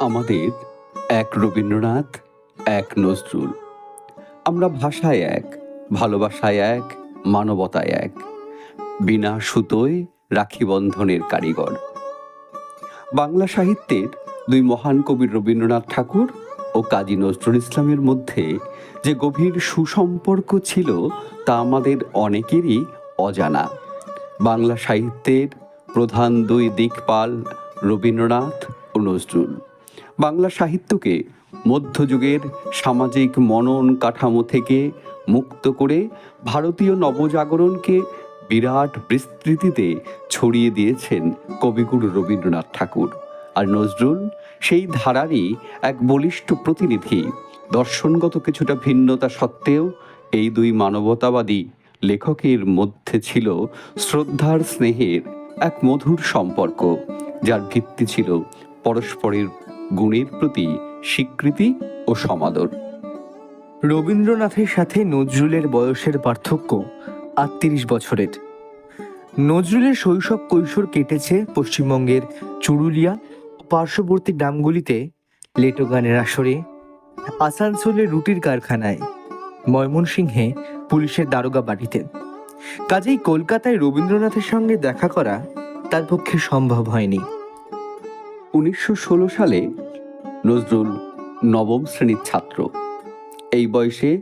আমাদের এক রবীন্দ্রনাথ, এক নজরুল। আমরা ভাষায় এক, ভালোবাসায় এক, মানবতায় এক। বিনা সুতোয় রাখি বন্ধনের কারিগর। বাংলা সাহিত্যের দুই মহান কবি রবীন্দ্রনাথ ঠাকুর ও কাজী নজরুল ইসলামের মধ্যে যে গভীর সুসম্পর্ক ছিল তা আমাদের অনেকেরই অজানা। বাংলা সাহিত্যের প্রধান দুই দিকপাল রবীন্দ্রনাথ ও নজরুল। বাংলা সাহিত্যকে মধ্যযুগের সামাজিক মনন কাঠামো থেকে মুক্ত করে ভারতীয় নবজাগরণকে বিরাট বিস্তৃতিতে ছড়িয়ে দিয়েছেন কবিগুরু রবীন্দ্রনাথ ঠাকুর। আর নজরুল সেই ধারারই এক বলিষ্ঠ প্রতিনিধি। দর্শনগত কিছুটা ভিন্নতা সত্ত্বেও এই দুই মানবতাবাদী লেখকের মধ্যে ছিল শ্রদ্ধার স্নেহের এক মধুর সম্পর্ক, যার ভিত্তি ছিল পরস্পরের গুণের প্রতি স্বীকৃতি ও সমাদর। রবীন্দ্রনাথের সাথে নজরুলের বয়সের পার্থক্য আটত্রিশ বছরের। নজরুলের শৈশব কৈশোর কেটেছে পশ্চিমবঙ্গের চুরুলিয়া পার্শ্ববর্তী গ্রামগুলিতে লেটো গানের আসরে, আসানসোলের রুটির কারখানায়, ময়মনসিংহে পুলিশের দারোগা বাড়িতে। কাজেই কলকাতায় রবীন্দ্রনাথের সঙ্গে দেখা করা তার পক্ষে সম্ভব হয়নি। উনিশশো ষোলো সালে নজরুল নবম শ্রেণির ছাত্র। এই বয়সে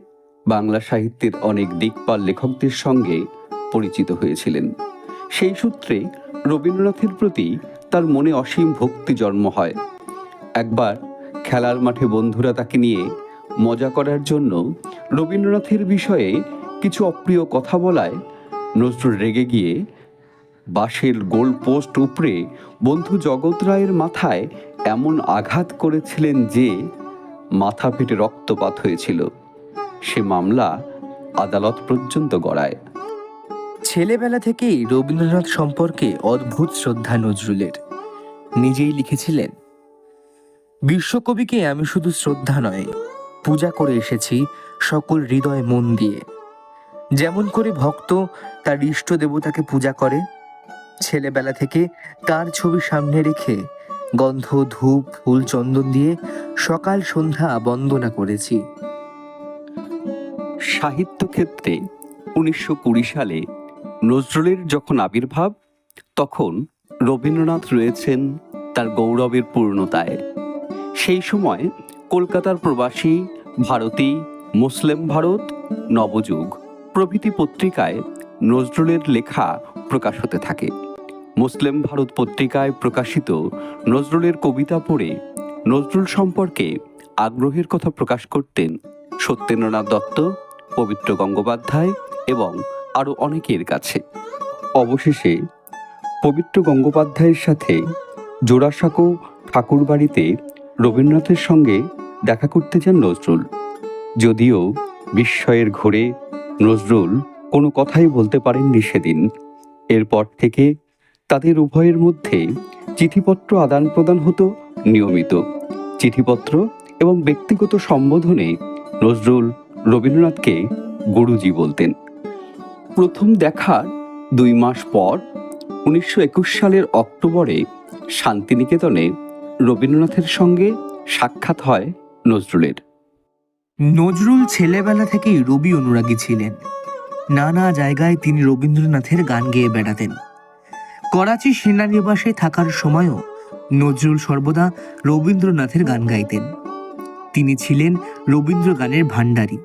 বাংলা সাহিত্যের অনেক দিকপাল লেখকদের সঙ্গে পরিচিত হয়েছিলেন। সেই সূত্রে রবীন্দ্রনাথের প্রতি তার মনে অসীম ভক্তি জন্ম হয়। একবার খেলার মাঠে বন্ধুরা তাকে নিয়ে মজা করার জন্য রবীন্দ্রনাথের বিষয়ে কিছু অপ্রিয় কথা বলায় নজরুল রেগে গিয়ে বাঁশের গোল পোস্ট উপরে বন্ধু জগৎ রায়ের মাথায় এমন আঘাত করেছিলেন যে মাথা ফেটে রক্তপাত হয়েছিল। সে মামলা আদালত পর্যন্ত গড়ায়। ছেলেবেলা থেকেই রবীন্দ্রনাথ সম্পর্কে অদ্ভুত শ্রদ্ধা নজরুলের। নিজেই লিখেছিলেন, বিশ্বকবিকে আমি শুধু শ্রদ্ধা নয়, পূজা করে এসেছি সকল হৃদয় মন দিয়ে। যেমন করে ভক্ত তার ইষ্ট দেবতাকে পূজা করে ছেলেবেলা থেকে তার ছবি সামনে রেখে গন্ধ, ধূপ, ফুল, চন্দন দিয়ে সকাল সন্ধ্যা বন্দনা করেছি। সাহিত্য ক্ষেত্রে উনিশশো কুড়ি সালে নজরুলের যখন আবির্ভাব, তখন রবীন্দ্রনাথ রয়েছেন তার গৌরবের পূর্ণতায়। সেই সময় কলকাতার প্রবাসী ভারতী, মুসলিম ভারত, নবযুগ প্রভৃতি পত্রিকায় নজরুলের লেখা প্রকাশ হতে থাকে। মুসলিম ভারত পত্রিকায় প্রকাশিত নজরুলের কবিতা পড়ে নজরুল সম্পর্কে আগ্রহের কথা প্রকাশ করতেন সত্যেন্দ্রনাথ দত্ত, পবিত্র গঙ্গোপাধ্যায় এবং আরও অনেকের কাছে। অবশেষে পবিত্র গঙ্গোপাধ্যায়ের সাথে জোড়াসাঁকো ঠাকুরবাড়িতে রবীন্দ্রনাথের সঙ্গে দেখা করতে যান নজরুল। যদিও বিস্ময়ের ঘোরে নজরুল কোনো কথাই বলতে পারেননি সেদিন। এরপর থেকে তাদের উভয়ের মধ্যে চিঠিপত্র আদান প্রদান হতো নিয়মিত। চিঠিপত্র এবং ব্যক্তিগত সম্বোধনে নজরুল রবীন্দ্রনাথকে গুরুজি বলতেন। প্রথম দেখার দুই মাস পর উনিশশো একুশ সালের অক্টোবরে শান্তিনিকেতনে রবীন্দ্রনাথের সঙ্গে সাক্ষাৎ হয় নজরুলের। নজরুল ছেলেবেলা থেকেই রবি অনুরাগী ছিলেন। নানা জায়গায় তিনি রবীন্দ্রনাথের গান গেয়ে বেড়াতেন। করাচি সেনানিবাসে থাকার সময়ও নজরুল সর্বদা রবীন্দ্রনাথের গান গাইতেন। তিনি ছিলেন রবীন্দ্র গানের ভাণ্ডারী।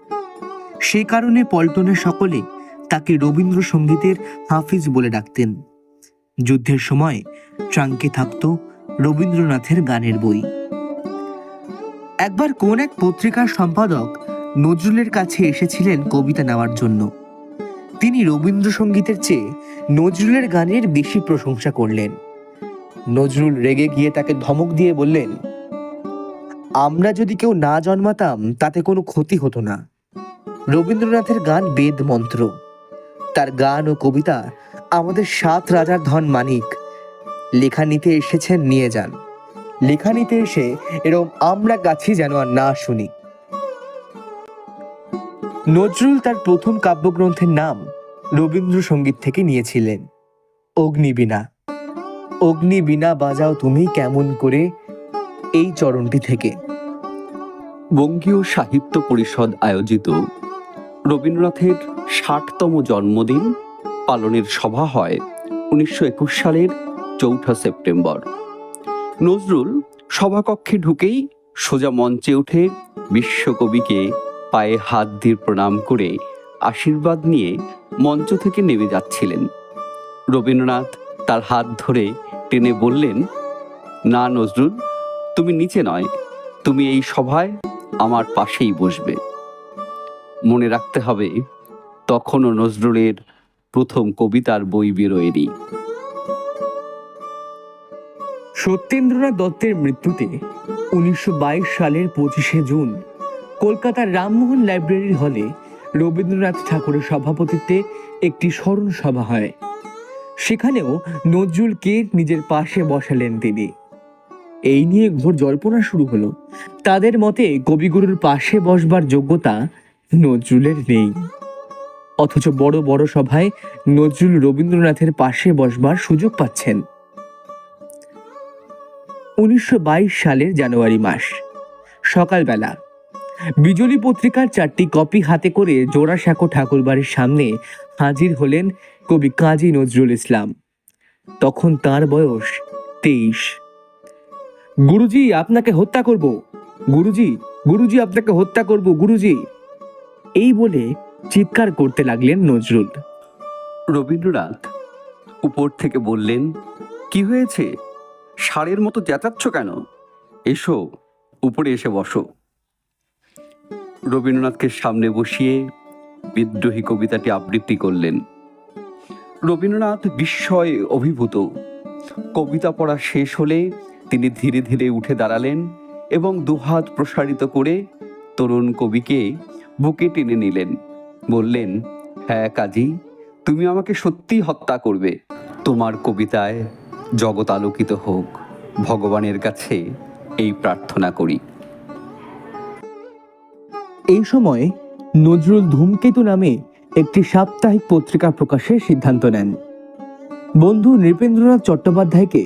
সে কারণে পল্টনের সকলে তাকে রবীন্দ্রসঙ্গীতের হাফিজ বলে ডাকতেন। যুদ্ধের সময় ট্রাঙ্কে থাকত রবীন্দ্রনাথের গানের বই। একবার কোন এক পত্রিকার সম্পাদক নজরুলের কাছে এসেছিলেন কবিতা নেওয়ার জন্য। তিনি রবীন্দ্রসঙ্গীতের চেয়ে নজরুলের গানের বেশি প্রশংসা করলেন। নজরুল রেগে গিয়ে তাকে ধমক দিয়ে বললেন, আমরা যদি কেউ না জন্মাতাম, তাতে কোনো ক্ষতি হতো না। রবীন্দ্রনাথের গান বেদ মন্ত্র। তার গান ও কবিতা আমাদের সাত রাজার ধন মানিক। লেখা নিতে এসেছেন, নিয়ে যান। লেখা নিতে এসে এরম আমরা গাছি যেন আর না শুনি। নজরুল তার প্রথম কাব্যগ্রন্থের নাম রবীন্দ্রসঙ্গীত থেকে নিয়েছিলেন। অগ্নিবীণা অগ্নিবীণা বাজাও তুমি কেমন করে এই চরণটি থেকে। বঙ্গীয় সাহিত্য পরিষদ আয়োজিত রবীন্দ্রনাথের ষাটতম জন্মদিন পালনের সভা হয় উনিশশো একুশ সালের চৌঠা সেপ্টেম্বর। নজরুল সভাকক্ষে ঢুকেই সোজা মঞ্চে উঠে বিশ্বকবিকে পায়ে হাত দিয়ে প্রণাম করে আশীর্বাদ নিয়ে মঞ্চ থেকে নেমে যাচ্ছিলেন। রবীন্দ্রনাথ তার হাত ধরে টেনে বললেন, না নজরুল, তুমি নিচে নয়, তুমি এই সভায় আমার পাশেই বসবে। মনে রাখতে হবে, তখনও নজরুলের প্রথম কবিতার বই বেরোয়নি। সত্যেন্দ্রনাথ দত্তের মৃত্যুতে উনিশশো বাইশ সালের পঁচিশে জুন কলকাতার রামমোহন লাইব্রেরি হলে রবীন্দ্রনাথ ঠাকুরের সভাপতিত্বে একটি স্মরণ সভা হয়। সেখানেও নজরুলকে নিজের পাশে বসালেন তিনি। এই নিয়ে ঘোর জল্পনা শুরু হলো। তাদের মতে কবিগুরুর পাশে বসবার যোগ্যতা নজরুলের নেই। অথচ বড় বড় সভায় নজরুল রবীন্দ্রনাথের পাশে বসবার সুযোগ পাচ্ছেন। উনিশশো বাইশ সালের জানুয়ারি মাস, সকালবেলা। বিজলি পত্রিকার চারটি কপি হাতে করে জোড়াসাঁকো ঠাকুরবাড়ির সামনে হাজির হলেন কবি কাজী নজরুল ইসলাম। তখন তার বয়স তেইশ। গুরুজি, আপনাকে হত্যা করব। গুরুজি গুরুজি, আপনাকে হত্যা করব, গুরুজি। এই বলে চিৎকার করতে লাগলেন নজরুল। রবীন্দ্রনাথ উপর থেকে বললেন, কি হয়েছে? ষাঁড়ের মতো চেঁচাচ্ছ কেন? এসো, উপরে এসে বসো। রবীন্দ্রনাথকে সামনে বসিয়ে বিদ্রোহী কবিতাটি আবৃত্তি করলেন। রবীন্দ্রনাথ বিস্ময়ে অভিভূত। কবিতা পড়া শেষ হলে তিনি ধীরে ধীরে উঠে দাঁড়ালেন এবং দুহাত প্রসারিত করে তরুণ কবিকে বুকে টেনে নিলেন। বললেন হ্যাঁ কাজী, তুমি আমাকে সত্যি হত্যা করবে। তোমার কবিতায় জগৎ আলোকিত হোক, ভগবানের কাছে এই প্রার্থনা করি। এই সময় নজরুল ধূমকেতু নামে একটি সাপ্তাহিক পত্রিকা প্রকাশের সিদ্ধান্ত নেন। বন্ধু নৃপেন্দ্রনাথ চট্টোপাধ্যায়কে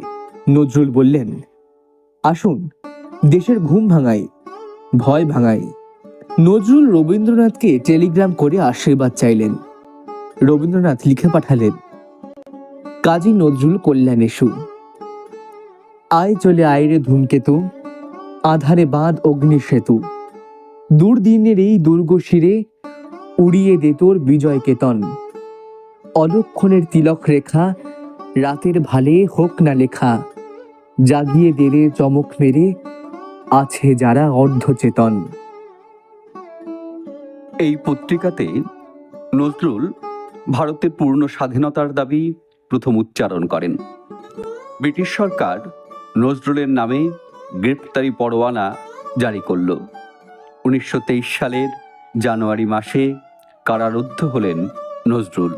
নজরুল বললেন, আসুন, দেশের ঘুম ভাঙাই, ভয় ভাঙাই। নজরুল রবীন্দ্রনাথকে টেলিগ্রাম করে আশীর্বাদ চাইলেন। রবীন্দ্রনাথ লিখে পাঠালেন, কাজী নজরুল কল্যাণ এসু। আয় চলে আয়রে ধূমকেতু, আধারে বাঁধ অগ্নি সেতু। দুর্দিনের এই দুর্গ শিরে উড়িয়ে দে তোর বিজয় কেতন। অলক্ষণের তিলক রেখা, রাতের ভালে হোক না লেখা, জাগিয়ে দেরে চমক মেরে, আছে যারা অর্ধচেতন। এই পত্রিকাতে নজরুল ভারতের পূর্ণ স্বাধীনতার দাবি প্রথম উচ্চারণ করেন। ব্রিটিশ সরকার নজরুলের নামে গ্রেপ্তারি পরোয়ানা জারি করল। উনিশশো তেইশ সালের জানুয়ারি মাসে কারারুদ্ধ হলেন নজরুল।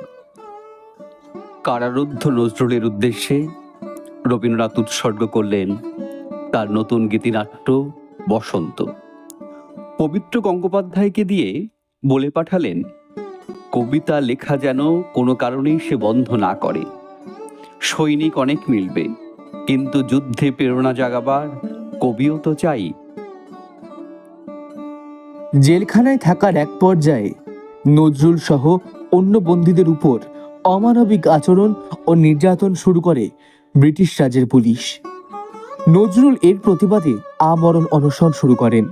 কারারুদ্ধ নজরুলের উদ্দেশ্যে রবীন্দ্রনাথ উৎসর্গ করলেন তার নতুন গীতিনাট্য বসন্ত। পবিত্র গঙ্গোপাধ্যায়কে দিয়ে বলে পাঠালেন, কবিতা লেখা যেন কোনো কারণেই সে বন্ধ না করে। সৈনিক অনেক মিলবে, কিন্তু যুদ্ধে প্রেরণা জাগাবার কবিও তো চাই। জেলখানায় থাকার এক পর্যায়ে নজরুল সহ অন্য বন্দীদের উপর অমানবিক আচরণ ও নির্যাতন শুরু করে ব্রিটিশ রাজের পুলিশ। নজরুল এর প্রতিবাদে আমরণ অনশন শুরু করেন,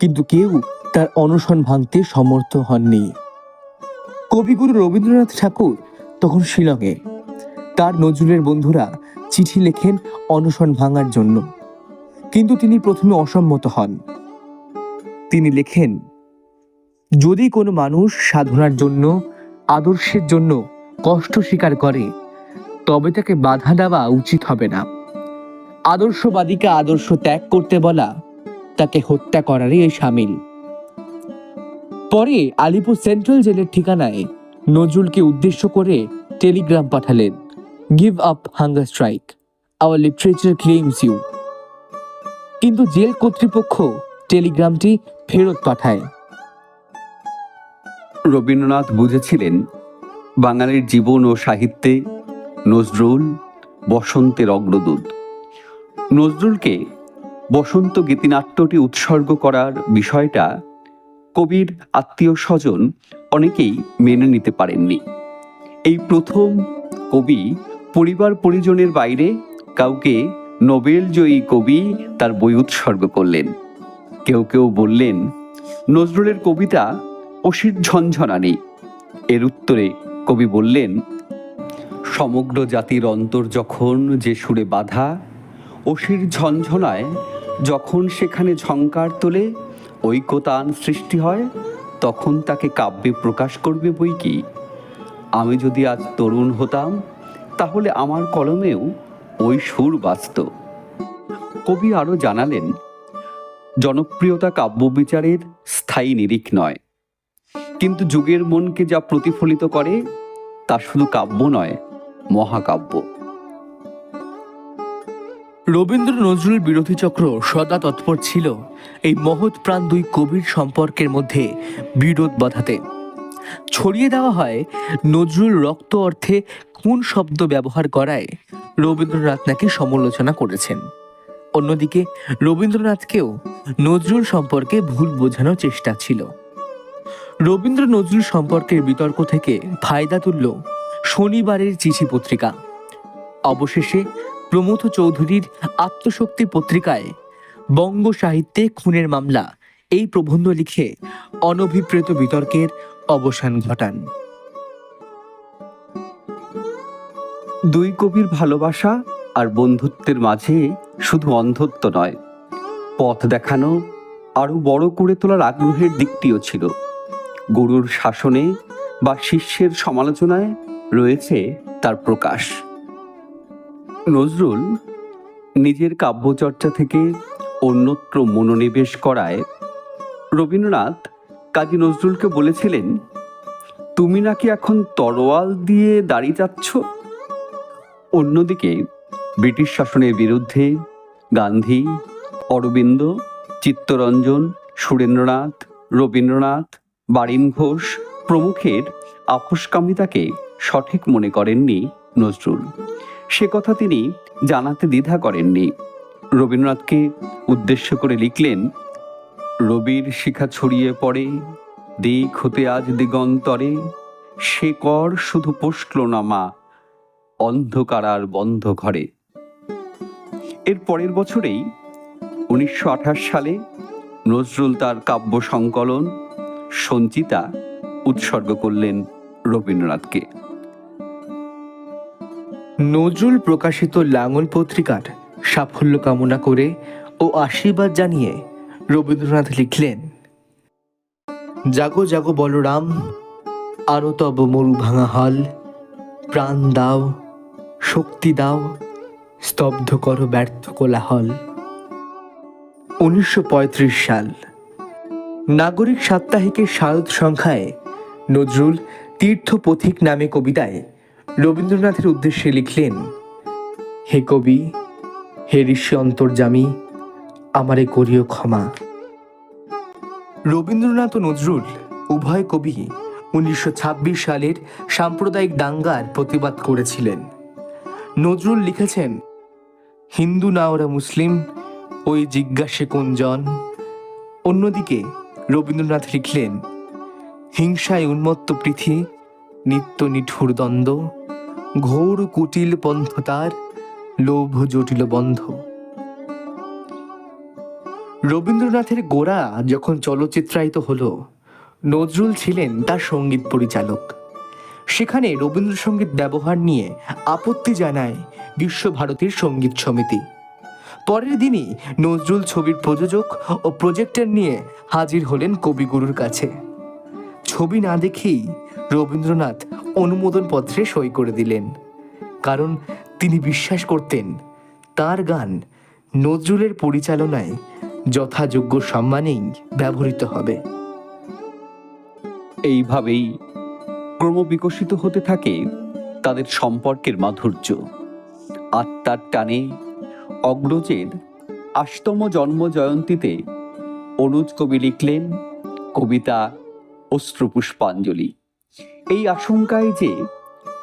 কিন্তু কেউ তার অনশন ভাঙতে সমর্থ হননি। কবিগুরু রবীন্দ্রনাথ ঠাকুর তখন শিলংয়ে। তার নজরুলের বন্ধুরা চিঠি লেখেন অনশন ভাঙার জন্য, কিন্তু তিনি প্রথমে অসম্মত হন। তিনি লেখেন, যদি কোনো মানুষ সাধনার জন্য, আদর্শের জন্য কষ্ট স্বীকার করে, তবে তাকে বাধা দেওয়া উচিত হবে না। আদর্শবাদীকে আদর্শ ত্যাগ করতে বলা, তাকে হত্যা করারই এই সামিল। পরে আলিপুর সেন্ট্রাল জেলের ঠিকানায় নজরুলকে উদ্দেশ্য করে টেলিগ্রাম পাঠালেন give up hunger strike our literature claims you কিন্তু জেল কর্তৃপক্ষ টেলিগ্রামটি ফেরত পাঠায়। রবীন্দ্রনাথ বুঝেছিলেন, বাঙালির জীবন ও সাহিত্যে নজরুল বসন্তের অগ্রদূত। নজরুলকে বসন্ত গীতিনাট্যটি উৎসর্গ করার বিষয়টা কবির আত্মীয় স্বজন অনেকেই মেনে নিতে পারেননি। এই প্রথম কবি পরিবার পরিজনের বাইরে কাউকে নোবেল জয়ী কবি তার বই উৎসর্গ করলেন। কেউ কেউ বললেন, নজরুলের কবিতা অসির ঝঞ্ঝনানি এর উত্তরে কবি বললেন, সমগ্র জাতির অন্তর যখন যে সুরে বাধা, অসির ঝঞ্ঝনায় যখন সেখানে ঝঙ্কার তোলে, ঐকতান সৃষ্টি হয়, তখন তাকে কাব্যে প্রকাশ করবে বই কি? আমি যদি আজ তরুণ হতাম, তাহলে আমার কলমেও ওই সুর বাজত। কবি আরও জানালেন জনপ্রিয়তা কাব্যবিচারের স্থায়ী নিরিখ নয়। কিন্তু যুগের মনকে যা প্রতিফলিত করে, তা শুধু কাব্য নয়, মহাকাব্য। রবীন্দ্র নজরুল বিরোধী চক্র সদা তৎপর ছিল। এই মহৎ প্রাণ দুই কবির সম্পর্কের মধ্যে বিরোধ বাধাতে। ছড়িয়ে দেওয়া হয়, নজরুল রক্ত অর্থে কোন শব্দ ব্যবহার করায় রবীন্দ্রনাথ নাকি সমালোচনা করেছেন। অন্যদিকে রবীন্দ্রনাথকেও নজরুল সম্পর্কে ভুল বোঝানোর চেষ্টা ছিল। রবীন্দ্র নজরুল সম্পর্কের বিতর্ক থেকে ফায়দা তুলল শনিবারের চিঠি পত্রিকা। অবশেষে প্রমথ চৌধুরীর আত্মশক্তি পত্রিকায় বঙ্গ সাহিত্যে খুনের মামলা এই প্রবন্ধ লিখে অনভিপ্রেত বিতর্কের অবসান ঘটান। দুই কবির ভালোবাসা আর বন্ধুত্বের মাঝে শুধু অন্ধত্ব নয়, পথ দেখানো আরও বড় করে তোলার আগ্রহের দিকটিও ছিল। গুরুর শাসনে বা শিষ্যের সমালোচনায় রয়েছে তার প্রকাশ। নজরুল নিজের কাব্যচর্চা থেকে অন্যত্র মনোনিবেশ করায় রবীন্দ্রনাথ কাজী নজরুলকে বলেছিলেন, তুমি নাকি এখন তরোয়াল দিয়ে দাঁড়িয়ে যাচ্ছ অন্যদিকে ব্রিটিশ শাসনের বিরুদ্ধে গান্ধী, অরবিন্দ, চিত্তরঞ্জন, সুরেন্দ্রনাথ, রবীন্দ্রনাথ, বারিন ঘোষ প্রমুখের আপোষকামিতাকে সঠিক মনে করেননি নজরুল। সে কথা তিনি জানাতে দ্বিধা করেননি। রবীন্দ্রনাথকে উদ্দেশ্য করে লিখলেন, রবির শিখা ছড়িয়ে পড়ে, দিক হতে আজ দিগন্তরে, সে কর শুধু পোষল না মা, অন্ধকার আর বন্ধ ঘরে। এর পরের বছরেই উনিশশো আঠাশ সালে নজরুল তার কাব্য সংকলন সঞ্চিতা উৎসর্গ করলেন রবীন্দ্রনাথকে। নজরুল প্রকাশিত লাঙল পত্রিকার সাফল্য কামনা করে ও আশীর্বাদ জানিয়ে রবীন্দ্রনাথ লিখলেন, জাগো জাগো বলরাম, আরও তব মরু ভাঙা হল, প্রাণ দাও, শক্তি দাও স্তব্ধ করো ব্যর্থ কোলাহল। উনিশশো পঁয়ত্রিশ সাল। নাগরিক সাপ্তাহিকের শারদ সংখ্যায় নজরুল তীর্থ পথিক নামে কবিতায় রবীন্দ্রনাথের উদ্দেশ্যে লিখলেন, হে কবি, হে ঋষি অন্তর্জামী আমারে করিও ক্ষমা। রবীন্দ্রনাথ ও নজরুল উভয় কবি উনিশশো ছাব্বিশ সালের সাম্প্রদায়িক দাঙ্গার প্রতিবাদ করেছিলেন। নজরুল লিখেছেন হিন্দু না ওরা মুসলিম, ওই জিজ্ঞাসে কোনজন অন্যদিকে রবীন্দ্রনাথ লিখলেন, হিংসায় উন্মত্ত পৃথিবী নিত্য নিঠুর দ্বন্দ্ব, ঘোর কুটিল পন্থতার লোভ জটিল বন্ধ। রবীন্দ্রনাথের গোড়া যখন চলচ্চিত্রায়িত হলো, নজরুল ছিলেন তার সংগীত পরিচালক। সেখানে রবীন্দ্রসঙ্গীত ব্যবহার নিয়ে আপত্তি জানায় বিশ্বভারতীর সংগীত সমিতি। পরের দিনই নজরুল ছবির প্রযোজক ও প্রজেক্টর নিয়ে হাজির হলেন কবিগুরুর কাছে। ছবি না দেখেই রবীন্দ্রনাথ অনুমোদন পত্রে সই করে দিলেন। কারণ তিনি বিশ্বাস করতেন, তার গান নজরুলের পরিচালনায় যথাযোগ্য সম্মানেই ব্যবহৃত হবে। এইভাবেই ক্রমবিকশিত হতে থাকে তাদের সম্পর্কের মাধুর্য। আত্মার টানে অগ্রজের আষ্টম জন্ম জয়ন্তীতে অনুজ কবি লিখলেন কবিতা অশ্রুপুষ্পাঞ্জলি। এই আশঙ্কায় যে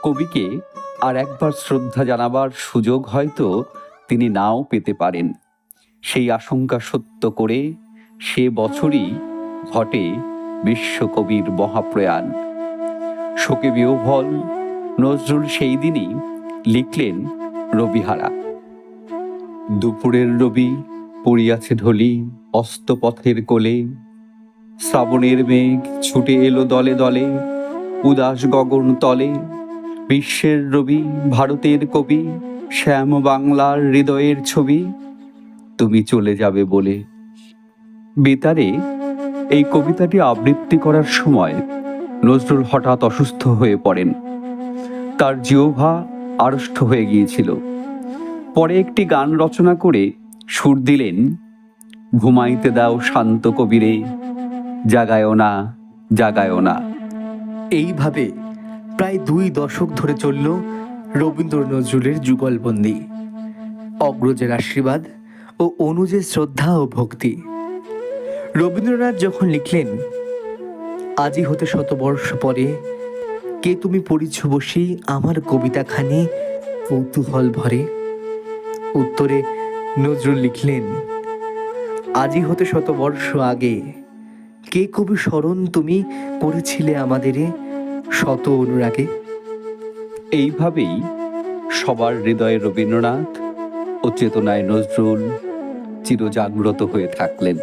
কবিকে আর একবার শ্রদ্ধা জানাবার সুযোগ হয়তো তিনি নাও পেতে পারেন। সেই আশঙ্কা সত্য করে সে বছরই ঘটে বিশ্বকবির মহাপ্রয়াণ। শোকে বিহ্বল নজরুল সেই দিনই লিখলেন রবিহারা। দুপুরের রবি পড়িয়াছে ঢলি অস্তপথের কোলে। শ্রাবণের মেঘ ছুটে এলো দলে দলে, উদাস গগন তলে। বিশ্বের রবি, ভারতের কবি, শ্যাম বাংলার হৃদয়ের ছবি। তুমি চলে যাবে বলে। বেতারে এই কবিতাটি আবৃত্তি করার সময় নজরুল হঠাৎ অসুস্থ হয়ে পড়েন। তার জিহ্বা আড়ষ্ট হয়ে গিয়েছিল। পরে একটি গান রচনা করে সুর দিলেন, ঘুমাইতে দাও শান্ত কবিরে, জাগায়ও না জাগায়ও না। এইভাবে প্রায় দুই দশক ধরে চলল রবীন্দ্র নজরুলের যুগলবন্দি। অগ্রজের আশীর্বাদ ও অনুজের শ্রদ্ধা ও ভক্তি। রবীন্দ্রনাথ যখন লিখলেন আজই হতে শতবর্ষ পরে কে তুমি পড়িছ বসি আমার কবিতাখানি কৌতূহল ভরে? উত্তরে নজরুল লিখলেন আজই হতে শতবর্ষ আগে কে কবি স্মরণ তুমি করেছিলে আমাদেরে শত অনুরাগে? এইভাবেই সবার হৃদয়ে রবীন্দ্রনাথ ও চেতনায় নজরুল চিরজাগ্রত হয়ে থাকলেন।